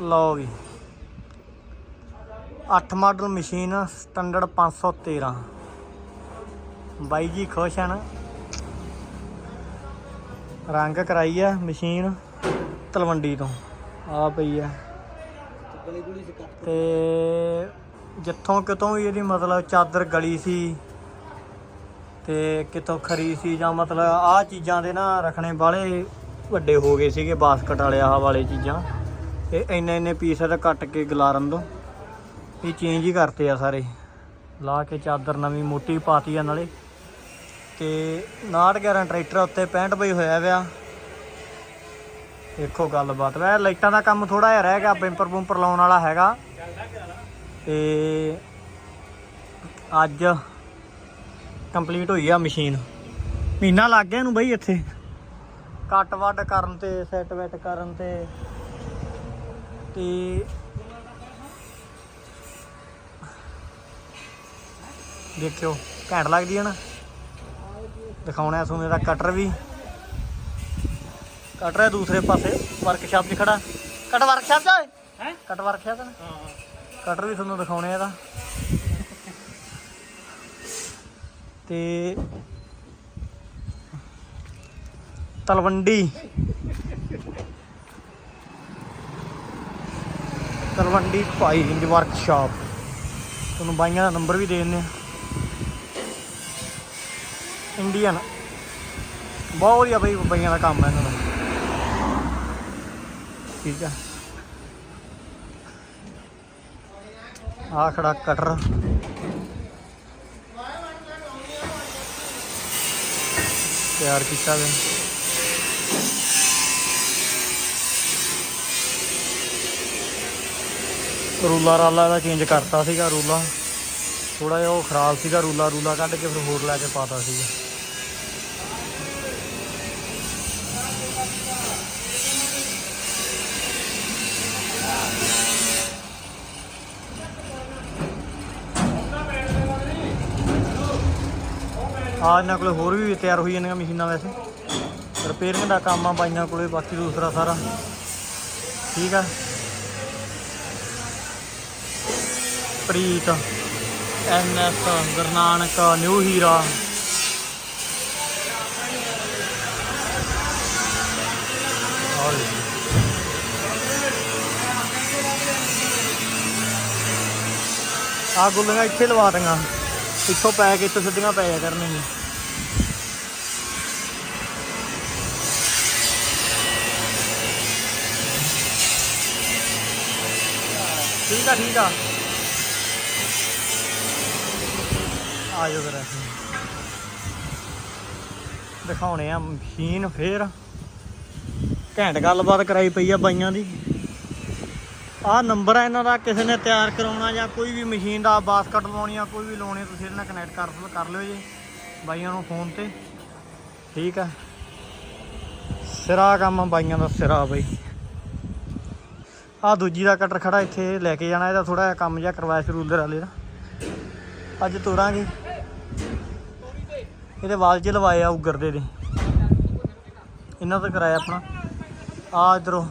ਲਓ ਵੀ 8 model machine standard 513 ਬਾਈ ਜੀ ਖੁਸ਼ ਹਨ। ਰੰਗ ਕਰਾਈ ਆ ਮਸ਼ੀਨ ਤਲਵੰਡੀ ਤੋਂ। ਆ ਪਈ ਆ। ਗਲੀ ਤੇ ਜਿੱਥੋਂ ਕਿਤੋਂ ਵੀ ਇਹਦੀ ਮਤਲਬ ਚਾਦਰ ਗਲੀ ਸੀ, ਤੇ ਕਿਤੋਂ ਖਰੀ ਸੀ, ਜਾਂ ਮਤਲਬ ਆਹ ਚੀਜ਼ਾਂ ਦੇ ਨਾ ਰੱਖਣੇ ਵਾਲੇ ਵੱਡੇ ਹੋ ਗਏ ਸੀਗੇ, ਬਾਸਕਟ ਵਾਲੇ, ਆਹ ਵਾਲੇ ਚੀਜ਼ਾਂ। ਤੇ ਇੰਨੇ ਇੰਨੇ ਪੀਸ ਇਹਦਾ ਕੱਟ ਕੇ ਗਲਾਰਨ ਤੋਂ। ਇਹ ਚੇਂਜ ਹੀ ਕਰਤੇ ਆ ਸਾਰੇ। ਲਾ ਕੇ ਚਾਦਰ ਨਵੀਂ ਮੋਟੀ ਪਾਤੀ ਆ ਨਾਲੇ। ਤੇ 911 ਟਰੈਕਟਰ ਉੱਤੇ 65 ਬਈ ਹੋਇਆ ਵਿਆ। ਦੇਖੋ ਗੱਲਬਾਤ। ਵੈ ਲਾਈਟਾਂ ਦਾ ਕੰਮ ਥੋੜਾ ਜਿਹਾ ਰਹਿ ਗਿਆ, ਬੈਂਪਰ ਬੂੰਪਰ ਲਾਉਣ ਵਾਲਾ ਹੈਗਾ। ਤੇ ਅੱਜ ਕੰਪਲੀਟ ਹੋਈ ਆ ਮਸ਼ੀਨ। ਮਹੀਨਾ ਲੱਗ ਗਿਆ ਇਹਨੂੰ ਬਈ ਇੱਥੇ। ਕੱਟ ਵੱਡ ਕਰਨ ਤੇ ਸੈੱਟ ਵੈਟ ਕਰਨ ਤੇ। ਤੇ ਦੇਖਿਓ ਘੈਂਟ ਲੱਗਦੀ ਹੈ ਨਾ? ਦਿਖਾਉਣਾ ਤੁਹਾਨੂੰ ਇਹਦਾ ਕਟਰ ਵੀ। ਕਟਰ ਹੈ ਦੂਸਰੇ ਪਾਸੇ ਵਰਕਸ਼ਾਪ 'ਚ ਖੜਾ। ਕਟ ਵਰਕਸ਼ਾਪ 'ਚ ਹੈ? ਕਟ ਵਰਕਸ਼ਾਪ 'ਚ ਹਾਂ ਕਟਰ ਵੀ ਤੁਹਾਨੂੰ ਦਿਖਾਉਣੇ ਆ ਇਹਦਾ। ਤੇ ਤਲਵੰਡੀ। ਤਲਵੰਡੀ ਭਾਈ ਹਿੰਜ ਵਰਕਸ਼ਾਪ ਤੁਹਾਨੂੰ ਬਾਈਆਂ ਦਾ ਨੰਬਰ ਵੀ ਦੇ ਦਿੰਦੇ ਆ ਇੰਡੀਅਨ ਬਹੁਤ ਵਧੀਆ ਬਈ ਬਾਈਆਂ ਦਾ ਕੰਮ ਹੈ ਇਹਨਾਂ ਦਾ। ਠੀਕ ਹੈ। ਆ ਖੜਾ ਕਟਰ ਤਿਆਰ ਕੀਤਾ ਵੇ। ਰੂਲਾ ਰਾਲਾ ਦਾ ਚੇਂਜ ਕਰਤਾ ਸੀਗਾ ਰੂਲਾ। ਥੋੜਾ ਜਿਹਾ ਉਹ ਖਰਾਬ ਸੀਗਾ ਰੂਲਾ ਰੂਲਾ ਕੱਢ ਕੇ ਫਿਰ ਹੋਰ ਲੈ ਕੇ ਪਾਤਾ ਸੀਗਾ। ਆ ਇਹਨਾਂ ਕੋਲੇ ਹੋਰ ਵੀ ਤਿਆਰ ਹੋਈ ਜਾਂਦੀਆਂ ਮਸ਼ੀਨਾਂ ਵੈਸੇ। ਰਿਪੇਅਰਿੰਗ ਦਾ ਕੰਮ ਆ ਬਾਈਆਂ ਕੋਲੇ, ਬਾਕੀ ਦੂਸਰਾ ਸਾਰਾ। ਠੀਕ ਆ। Preet, N NS Gurnanak new Heera. ਔਰ ਆ ਗੁੱਲੀਆਂ ਇੱਥੇ ਲਵਾ ਦਾਂਗਾ ਇੱਥੋਂ ਪੈ ਕੇ ਇੱਥੋਂ ਸਿੱਧੀਆਂ ਪੈ ਜਾ ਕਰਨਗੀਆਂ। ਠੀਕ ਆ ਠੀਕ ਆ। ਆ ਜਾਓ ਫਿਰ ਦਿਖਾਉਣੇ ਆ ਮਸ਼ੀਨ ਫੇਰ। ਘੈਂਟ ਗੱਲਬਾਤ ਕਰਾਈ ਪਈ ਆ ਬਾਈਆਂ ਦੀ। ਆਹ ਨੰਬਰ ਆ ਇਹਨਾਂ ਦਾ, ਕਿਸੇ ਨੇ ਤਿਆਰ ਕਰਾਉਣਾ ਜਾਂ ਕੋਈ ਵੀ ਮਸ਼ੀਨ ਦਾ ਬਾਸਕਟ ਲਵਾਉਣੀ ਆ, ਕੋਈ ਵੀ ਲਾਉਣੀ ਤੁਸੀਂ ਇਹਨਾਂ ਨਾਲ ਕਨੈਕਟ ਕਰ ਕਰ ਲਿਓ ਜੀ, ਬਾਈਆਂ ਨੂੰ ਫੋਨ ਤੇ। ਠੀਕ ਆ। ਸਿਰਾ ਕੰਮ ਬਾਈਆਂ ਦਾ, ਸਿਰਾ ਬਾਈ। ਆ ਦੂਜੀ ਦਾ ਕਟਰ ਖੜਾ ਇੱਥੇ, ਲੈ ਕੇ ਜਾਣਾ, ਇਹਦਾ ਥੋੜਾ ਜਿਹਾ ਕੰਮ ਜਿਹਾ ਕਰਵਾਇਆ ਸੀ ਰੂਲਰ ਵਾਲੇ ਦਾ। ਅੱਜ ਤੋੜਾਂਗੇ। ਇਹਦੇ ਵਾਲ ਚ ਲਵਾਏ ਆ ਉਗਰਦੇ ਦੇ। ਇਹਨਾਂ ਦਾ ਕਰਾਇਆ ਆਪਣਾ। ਆ ਇਧਰੋਂ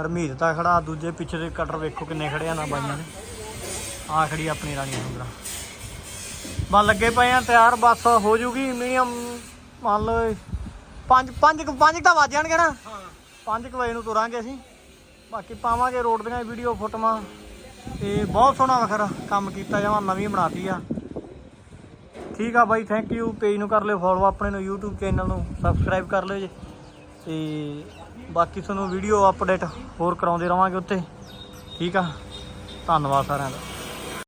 ਹਰਮੀਤ ਦਾ ਖੜਾ, ਦੂਜੇ ਪਿੱਛੇ ਦੇ ਕਟਰ ਵੇਖੋ ਕਿੰਨੇ ਖੜੇ ਆ ਨਾ ਬਾਈਆਂ ਦੇ। ਆ ਖੜੀ ਆਪਣੀ ਰਾਣੀ ਹੁੰਦਰਾ ਬਸ ਲੱਗੇ ਪਏ ਆ, ਤਿਆਰ, ਬਸ ਹੋ ਜੂਗੀ। ਮਿਨੀਮਮ ਮੰਨ ਲਓ 5 5 5 ਤਾਂ ਵੱਜ ਜਾਣਗੇ ਨਾ। ਹਾਂ 5 ਵਜੇ ਨੂੰ ਤੁਰਾਂਗੇ ਅਸੀਂ। ਬਾਕੀ ਪਾਵਾਂਗੇ ਰੋਡ ਦੀਆਂ ਵੀਡੀਓ, ਫੋਟੋਆਂ। ਤੇ ਬਹੁਤ ਸੋਹਣਾ ਵਖਰ ਕੰਮ ਕੀਤਾ ਜਾਵਾਂ ਨਵੀਂ ਬਣਾਤੀ ਆ। ਠੀਕ ਆ ਬਾਈ ਥੈਂਕ ਯੂ ਪੇਜ ਨੂੰ ਕਰ ਲਿਓ ਫੋਲੋ ਆਪਣੇ ਨੂੰ, YouTube ਚੈਨਲ ਨੂੰ ਸਬਸਕ੍ਰਾਈਬ ਕਰ ਲਿਓ ਜੀ। ਤੇ ਬਾਕੀ ਤੁਹਾਨੂੰ ਵੀਡੀਓ ਅਪਡੇਟ ਹੋਰ ਕਰਾਉਂਦੇ ਰਵਾਂਗੇ ਉੱਤੇ ਠੀਕ ਆ? ਧੰਨਵਾਦ ਸਾਰਿਆਂ ਦਾ।